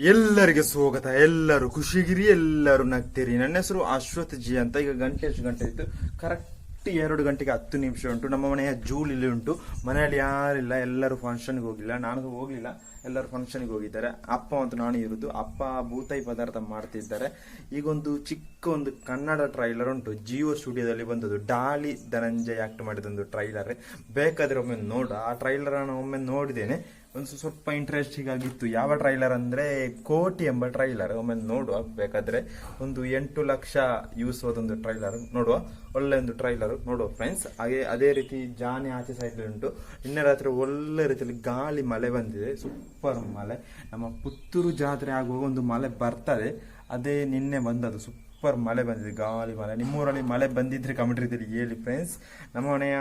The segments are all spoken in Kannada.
ಎಲ್ಲರಿಗೆ ಸ್ವಾಗತ. ಎಲ್ಲರೂ ಖುಷಿಗಿರಿ, ಎಲ್ಲರೂ ನಗ್ತೀರಿ. ನನ್ನ ಹೆಸರು ಅಶ್ವಥ್ ಜಿ ಅಂತ. ಈಗ ಗಂಟೆ ಎಷ್ಟು ಗಂಟೆ ಇತ್ತು ಕರೆಕ್ಟ್ ಎರಡು ಗಂಟೆಗೆ ಹತ್ತು ನಿಮಿಷ ಉಂಟು. ನಮ್ಮ ಮನೆಯ ಜೂಲ್ ಇಲ್ಲಿ ಉಂಟು. ಮನೆಯಲ್ಲಿ ಯಾರಿಲ್ಲ ಎಲ್ಲರೂ ಫಂಕ್ಷನ್ಗೆ ಹೋಗಿಲ್ಲ. ನಾನು ಹೋಗಲಿಲ್ಲ. ಎಲ್ಲರೂ ಫಂಕ್ಷನ್ಗೆ ಹೋಗಿದ್ದಾರೆ. ಅಪ್ಪ ಅಂತ ನಾನು ಇರೋದು ಅಪ್ಪ ಭೂತಾಯಿ ಪದಾರ್ಥ ಮಾಡ್ತಿದ್ದಾರೆ. ಈಗ ಒಂದು ಚಿಕ್ಕ ಒಂದು ಕನ್ನಡ ಟ್ರೈಲರ್ ಉಂಟು. ಜಿಯೋ ಸ್ಟುಡಿಯೋದಲ್ಲಿ ಬಂದದ್ದು. ಡಾಲಿ ಧನಂಜಯ್ ಆಕ್ಟ್ ಮಾಡಿದೊಂದು ಟ್ರೈಲರ್ ಬೇಕಾದರೆ ಒಮ್ಮೆ ನೋಡು. ಆ ಟ್ರೈಲರ್ ಒಮ್ಮೆ ನೋಡಿದ್ದೇನೆ. ಒಂದು ಸ್ವಲ್ಪ ಇಂಟ್ರೆಸ್ಟಿಂಗ್ ಆಗಿತ್ತು ಯಾವ ಟ್ರೈಲರ್ ಅಂದ್ರೆ ಕೋಟಿ ಎಂಬ ಟ್ರೈಲರ್ ಒಮ್ಮೆ ನೋಡುವ. ಬೇಕಾದರೆ ಒಂದು ಎಂಟು ಲಕ್ಷ ಯೂಸ್ ಹೋದೊಂದು ಟ್ರೈಲರ್ ನೋಡುವ. ಒಳ್ಳೆ ಒಂದು ಟ್ರೈಲರ್ ನೋಡುವ ಫ್ರೆಂಡ್ಸ್ ಹಾಗೆ ಅದೇ ರೀತಿ ಜಾನಿ ಆಚೆ ಸೈಡ್ ಉಂಟು. ನಿನ್ನೆ ರಾತ್ರಿ ಒಳ್ಳೆ ರೀತಿಯಲ್ಲಿ ಗಾಳಿ ಮಳೆ ಬಂದಿದೆ. ಸೂಪರ್ ಮಳೆ. ನಮ್ಮ ಪುತ್ತೂರು ಜಾತ್ರೆ ಆಗುವಾಗ ಒಂದು ಮಳೆ ಬರ್ತದೆ. ಅದೇ ನಿನ್ನೆ ಬಂದದ್ದು. ಸೂಪರ್ ಮಳೆ ಬಂದಿದೆ. ಗಾಳಿ ಮಳೆ. ನಿಮ್ಮೂರಲ್ಲಿ ಮಳೆ ಬಂದಿದ್ರೆ ಕಮೆಂಟ್ ರೀತಿಯಲ್ಲಿ ಹೇಳಿ ಫ್ರೆಂಡ್ಸ್ ನಮ್ಮ ಮನೆಯ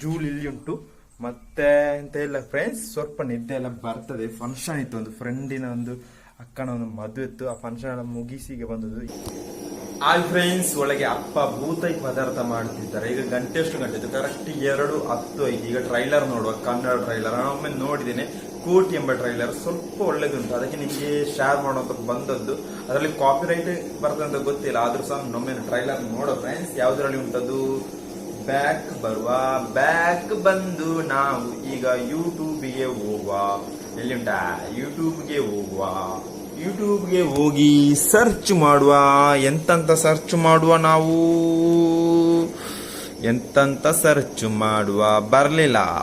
ಜೂಲ್ ಇಲ್ಲಿ ಉಂಟು. ಮತ್ತೆ ಎಂತ ಇಲ್ಲ ಫ್ರೆಂಡ್ಸ್ ಸ್ವಲ್ಪ ನಿದ್ದೆ ಎಲ್ಲ ಬರ್ತದೆ. ಫಂಕ್ಷನ್ ಇತ್ತು ಒಂದು ಫ್ರೆಂಡಿನ ಒಂದು ಅಕ್ಕನ ಒಂದು ಮದುವೆ ಇತ್ತು. ಆ ಫಂಕ್ಷನ್ ಎಲ್ಲ ಮುಗಿಸಿ ಈಗ ಬಂದದ್ದು. ಆಯ್ ಫ್ರೆಂಡ್ಸ್ ಒಳಗೆ ಅಪ್ಪ ಭೂತೈ ಪದಾರ್ಥ ಮಾಡ್ತಿದ್ದಾರೆ. ಈಗ ಗಂಟೆ ಅಷ್ಟು ಗಂಟೆ ಇತ್ತು ಕರೆಕ್ಟ್ ಎರಡು ಹತ್ತು ಐದು ಈಗ ಟ್ರೈಲರ್ ನೋಡುವ, ಕನ್ನಡ ಟ್ರೈಲರ್ ನಾನು ಒಮ್ಮೆ ನೋಡಿದ್ದೇನೆ. ಕೋಟಿ ಎಂಬ ಟ್ರೈಲರ್ ಸ್ವಲ್ಪ ಒಳ್ಳೇದುಂಟು. ಅದಕ್ಕೆ ನಿಮಗೆ ಶೇರ್ ಮಾಡುವಂತ ಬಂದದ್ದು. ಅದರಲ್ಲಿ ಕಾಪಿ ರೈಟ್ ಬರ್ತದೆ ಅಂತ ಗೊತ್ತಿಲ್ಲ. ಆದ್ರೂ ಸಹ ಒಮ್ಮೆ ಟ್ರೈಲರ್ ನೋಡೋ ಫ್ರೆಂಡ್ಸ್ ಯಾವ್ದ್ರಲ್ಲಿ ಉಂಟದು ಬ್ಯಾಕ್ ಬರುವ ಬ್ಯಾಕ್ ಬಂದು ನಾವು ಈಗ ಯೂಟ್ಯೂಬ್ಗೆ ಹೋಗುವ. ಎಲ್ಲಿ ಉಂಟಾ ಯೂಟ್ಯೂಬ್ಗೆ ಹೋಗುವ. ಯೂಟ್ಯೂಬ್ಗೆ ಹೋಗಿ ಸರ್ಚ್ ಮಾಡುವ. ಎಂತಂತ ಸರ್ಚ್ ಮಾಡುವ ನಾವು? ಎಂತಂತ ಸರ್ಚ್ ಮಾಡುವ? ಬರಲಿಲ್ಲ.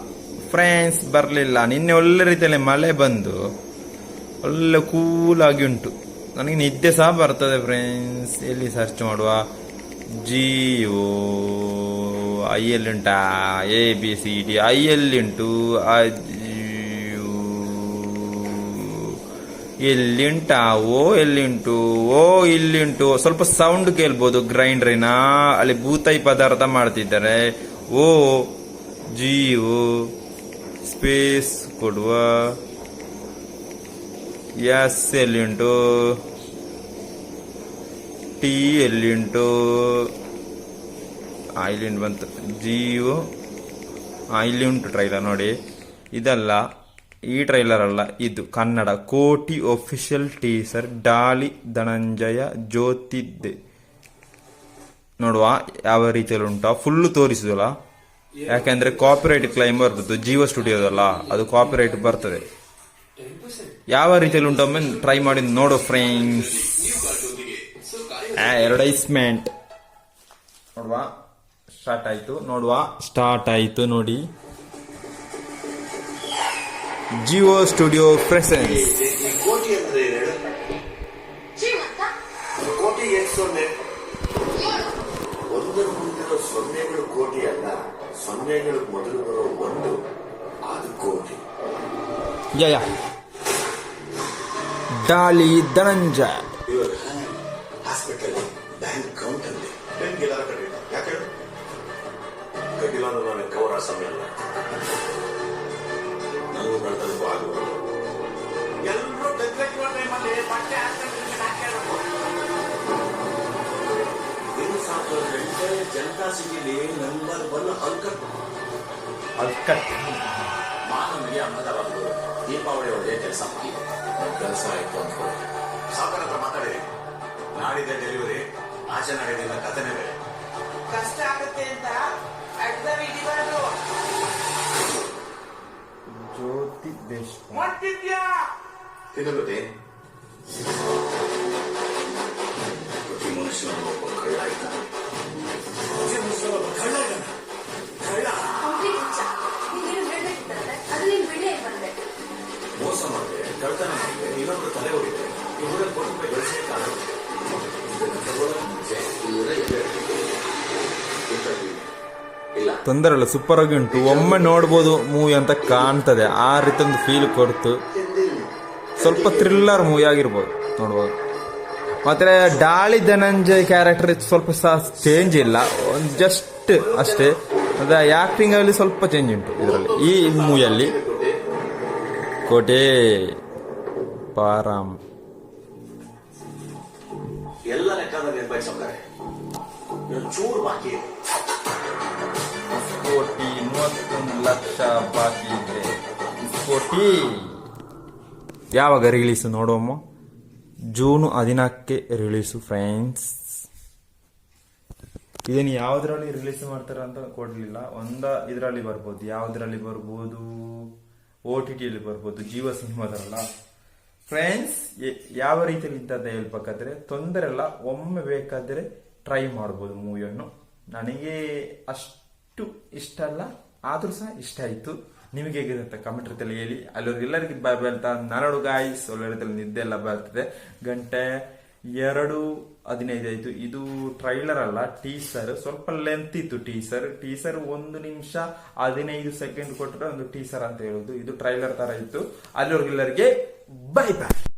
ಫ್ರೆಂಡ್ಸ್ ಬರಲಿಲ್ಲ. ನಿನ್ನೆ ಒಳ್ಳೆ ರೀತಿಯಲ್ಲಿ ಮಳೆ ಬಂದು ಒಳ್ಳೆ ಕೂಲ್ ಆಗಿ ಉಂಟು. ನನಗೆ ನಿದ್ದೆ ಸಹ ಬರ್ತದೆ ಫ್ರೆಂಡ್ಸ್ ಎಲ್ಲಿ ಸರ್ಚ್ ಮಾಡುವ? ಜಿಯೋ ಐ ಎಲ್ ಉಂಟಾ? A B C D I L ಉಂಟು. ಉಂಟಾ ಓ, ಎಲ್ಲಿಂಟು? ಓ, ಇಲ್ಲಿಂಟು. ಸ್ವಲ್ಪ ಸೌಂಡ್ ಕೇಳ್ಬೋದು ಗ್ರೈಂಡ್ರಿನ. ಅಲ್ಲಿ ಭೂತೈ ಪದಾರ್ಥ ಮಾಡ್ತಿದ್ದಾರೆ. ಓ, ಜಿಯೋ ಸ್ಪೇಸ್ ಕೊಡುವ. ಎಸ್, ಎಲ್ಲಿಂಟು? ಟಿ ಎಲ್ಲಿ ಉಂಟು ಆ, ಇಲ್ಲಿ ಉಂಟು ಬಂತು. ಜಿಯೋ ಆ, ಟ್ರೈಲರ್ ನೋಡಿ. ಇದಲ್ಲ ಈ ಟ್ರೈಲರ್ ಅಲ್ಲ ಇದು ಕನ್ನಡ. ಕೋಟಿ ಒಫಿಷಿಯಲ್ ಟೀಸರ್ ಡಾಲಿ ಧನಂಜಯ ಜ್ಯೋತಿದ್ದೆ. ನೋಡುವ ಯಾವ ರೀತಿಯಲ್ಲಿ ಉಂಟಾ. ಫುಲ್ ತೋರಿಸುದಲ್ಲ. ಯಾಕೆಂದ್ರೆ ಕಾಪಿರೈಟ್ ಕ್ಲೈಮ್ ಬರ್ತದೆ ಜಿಯೋ ಸ್ಟುಡಿಯೋದಲ್ಲ ಅದು ಕಾಪಿರೈಟ್ ಬರ್ತದೆ. ಯಾವ ರೀತಿಯಲ್ಲಿ ಉಂಟು ಒಮ್ಮೆ ಟ್ರೈ ಮಾಡಿ ನೋಡು ಫ್ರೆಂಡ್ಸ್ ಅಡ್ವರ್ಟೈಸ್ಮೆಂಟ್ ನೋಡುವ. ಸ್ಟಾರ್ಟ್ ಆಯ್ತು ನೋಡುವ. ಸ್ಟಾರ್ಟ್ ಆಯ್ತು ನೋಡಿ. ಜಿಯೋ ಸ್ಟುಡಿಯೋ ಪ್ರೆಸೆನ್ಸ್ ಕೋಟಿ ಸೊನ್ನೆ. ಒಂದರ ಮುಂದಿರೋ ಸೊನ್ನೆಗಳು ಕೋಟಿ ಅಲ್ಲ ಸೊನ್ನೆಗಳು ಮೊದಲು ಬರೋ ಒಂದು ಅದು Kotee. Yeah yeah. Dali Dhananjaya. Hospital. ಸಮಯ ಅಲ್ಲ ನನಗೂ ಕಳ್ತನಕ್ಕೂ ಆಗುವ ಎಲ್ಲರೂ ಬೆಕ್ಕಟ್ಟಿರೋ ಟೈಮಲ್ಲಿ ಬಟ್ಟೆ ಜನತಾ ಸಿಟಿಲಿ ನಂಬರ್ ಒನ್ ಹಲ್ಕಟ್ಟು. ಅಲ್ಕಟ್ ಮಾನವನಿಗೆ ಅಹಮದಾಬಾದ್ ದೀಪಾವಳಿ ಒಳಗೆ ಕೆಲಸ ಮಾಡಿ. ಕೆಲಸ ಆಯ್ತು ಅಂತ ಸಾಕರ ಹತ್ರ ಮಾತಾಡಿ. ನಾಡಿದ ಡೆಲಿವರಿ ಆಚೆ ನಾಡಿದಿಲ್ಲ ಕಥೆನೇ ಬೇರೆ ಕಷ್ಟ ಆಗುತ್ತೆ ಅಂತ ಜ್ಯೋತಿ ದೇಶ್ ಮಾಡ್ತಿದ್ಯಾ ತಿನ್ನಗುತ್ತೆ ಪ್ರತಿ ಮನುಷ್ಯನ ಒಬ್ಬ ಕಳ್ಳ ಇದ್ದಾನೆ ಪ್ರತಿ ಕಳ್ಳ ಕಳ್ಳ ಮೋಸ ಮಾಡಿದೆ ಕಳ್ತನ ಮಾಡಿದೆ ಇನ್ನೊಬ್ರು ತಲೆ ಹೊಡಿದೆ ಇವರ ಕೋಟಿ ರೂಪಾಯಿ ಕಾರಣ ತೊಂದರೆ ಇಲ್ಲ ಸೂಪರ್ ಆಗಿ ಉಂಟು. ಒಮ್ಮೆ ನೋಡ್ಬೋದು ಮೂವಿ ಅಂತ ಕಾಣ್ತದೆ. ಆ ರೀತಿ ಒಂದು ಫೀಲ್ ಕೊಡ್ತು. ಸ್ವಲ್ಪ ಥ್ರಿಲ್ಲರ್ ಮೂವಿ ಆಗಿರ್ಬೋದು ನೋಡ್ಬೋದು. ಮತ್ತೆ ಡಾಳಿ ಧನಂಜಯ್ ಕ್ಯಾರೆಕ್ಟರ್ ಸ್ವಲ್ಪ ಸಹ ಚೇಂಜ್ ಇಲ್ಲ. ಜಸ್ಟ್ ಅಷ್ಟೇ. ಅದೇ ಆಕ್ಟಿಂಗ್ ಅಲ್ಲಿ ಸ್ವಲ್ಪ ಚೇಂಜ್ ಉಂಟು ಇದರಲ್ಲಿ. ಈ ಮೂವಿಯಲ್ಲಿ ಕೋಟೆ ಪಾರಾಮ್. ಎಲ್ಲ ಲೆಕ್ಕದಲ್ಲಿ ಚೂರು ಬಾಕಿ. ಕೋಟಿ ಮೂವತ್ತೊಂದು ಲಕ್ಷ ಬಾಕಿ ಇದೆ. ಕೋಟಿ. ಯಾವಾಗ ರಿಲೀಸ್ ನೋಡುವಮ್ಮ ಜೂನ್ ಹದಿನಾಲ್ಕಕ್ಕೆ ರಿಲೀಸು ಫ್ರೆಂಡ್ಸ್ ಇದನ್ನು ಯಾವ್ದ್ರಲ್ಲಿ ರಿಲೀಸ್ ಮಾಡ್ತಾರೆ ಅಂತ ಕೊಡ್ಲಿಲ್ಲ. ಒಂದ ಇದರಲ್ಲಿ ಬರ್ಬೋದು. ಯಾವ್ದ್ರಲ್ಲಿ ಬರ್ಬೋದು? ಓ ಟಿ ಟಿಯಲ್ಲಿ ಬರ್ಬೋದು. ಜೀವ ಸಿನಿಮಾದಲ್ಲ ಫ್ರೆಂಡ್ಸ್ ಯಾವ ರೀತಿಯಲ್ಲಿ ಇದ್ದಂತ ಹೇಳ್ಬೇಕಾದ್ರೆ ತೊಂದರೆ ಅಲ್ಲ ಒಮ್ಮೆ ಬೇಕಾದ್ರೆ ಟ್ರೈ ಮಾಡ್ಬೋದು ಮೂವಿಯನ್ನು ನನಗೆ ಅಷ್ಟು ಇಷ್ಟ ಅಲ್ಲ, ಆದರೂ ಸಹ ಇಷ್ಟ ಆಯಿತು. ನಿಮಗೆ ಹೇಗಿದೆ ಅಂತ ಕಮೆಂಟ್ ರೀತಿಯಲ್ಲಿ ಹೇಳಿ. ಅಲ್ಲಿವ್ರಿಗೆ ಎಲ್ಲರಿಗೆ ಬಾಯ್ ಬಲ್ತಾ ನರಡು ಗಾಯ್ಸ್ ಒಳ್ಳೆ ನಿದ್ದೆ ಎಲ್ಲ ಬರ್ತದೆ. ಗಂಟೆ ಎರಡು ಹದಿನೈದು ಆಯಿತು. ಇದು ಟ್ರೈಲರ್ ಅಲ್ಲ ಟೀಸರ್ ಸ್ವಲ್ಪ ಲೆಂತ್ ಇತ್ತು ಟೀಸರ್ ಟೀಸರ್ ಒಂದು ನಿಮಿಷ ಹದಿನೈದು ಸೆಕೆಂಡ್ ಕೊಟ್ಟರೆ ಒಂದು ಟೀಸರ್ ಅಂತ ಹೇಳೋದು. ಇದು ಟ್ರೈಲರ್ ತರ ಇತ್ತು. ಅಲ್ಲಿವ್ರಿಗೆಲ್ಲರಿಗೆ ಬೈ ಬಾಯ್